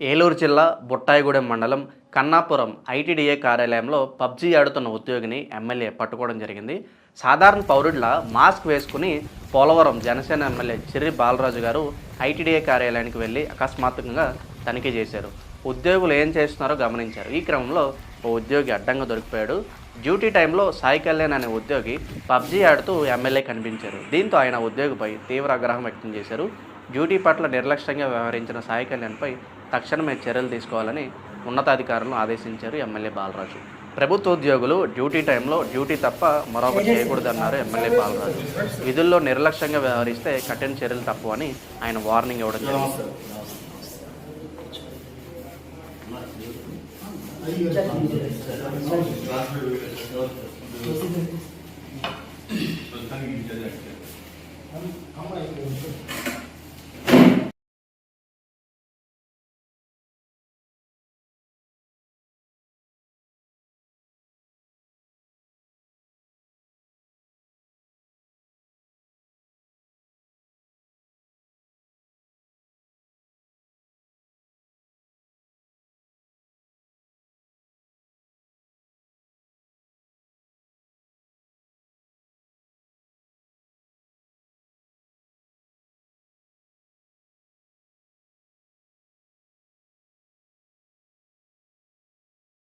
ఏలూరు జిల్లా బుట్టాయిగూడెం మండలం కన్నాపురం ఐటీడీఏ కార్యాలయంలో పబ్జీ ఆడుతున్న ఉద్యోగిని ఎమ్మెల్యే పట్టుకోవడం జరిగింది. సాధారణ పౌరుడిలా మాస్క్ వేసుకుని పోలవరం జనసేన ఎమ్మెల్యే చిర్రి బాలరాజు గారు ఐటీడీఏ కార్యాలయానికి వెళ్ళి అకస్మాత్తుగా తనిఖీ చేశారు. ఉద్యోగులు ఏం చేస్తున్నారో గమనించారు. ఈ క్రమంలో ఓ ఉద్యోగి అడ్డంగా దొరికిపోయాడు. డ్యూటీ టైంలో సాయి కళ్యాణ్ అనే ఉద్యోగి పబ్జీ ఆడుతూ ఎమ్మెల్యే కనిపించారు. దీంతో ఆయన ఉద్యోగిపై తీవ్ర ఆగ్రహం వ్యక్తం చేశారు. డ్యూటీ పట్ల నిర్లక్ష్యంగా వ్యవహరించిన సాయి కళ్యాణ్పై తక్షణమే చర్యలు తీసుకోవాలని ఉన్నతాధికారులను ఆదేశించారు ఎమ్మెల్యే బాలరాజు. ప్రభుత్వ ఉద్యోగులు డ్యూటీ టైంలో డ్యూటీ తప్ప మరొకటి చేయకూడదన్నారు ఎమ్మెల్యే బాలరాజు. విధుల్లో నిర్లక్ష్యంగా వ్యవహరిస్తే కఠిన చర్యలు తప్పవని ఆయన వార్నింగ్ ఇవ్వడం జరిగింది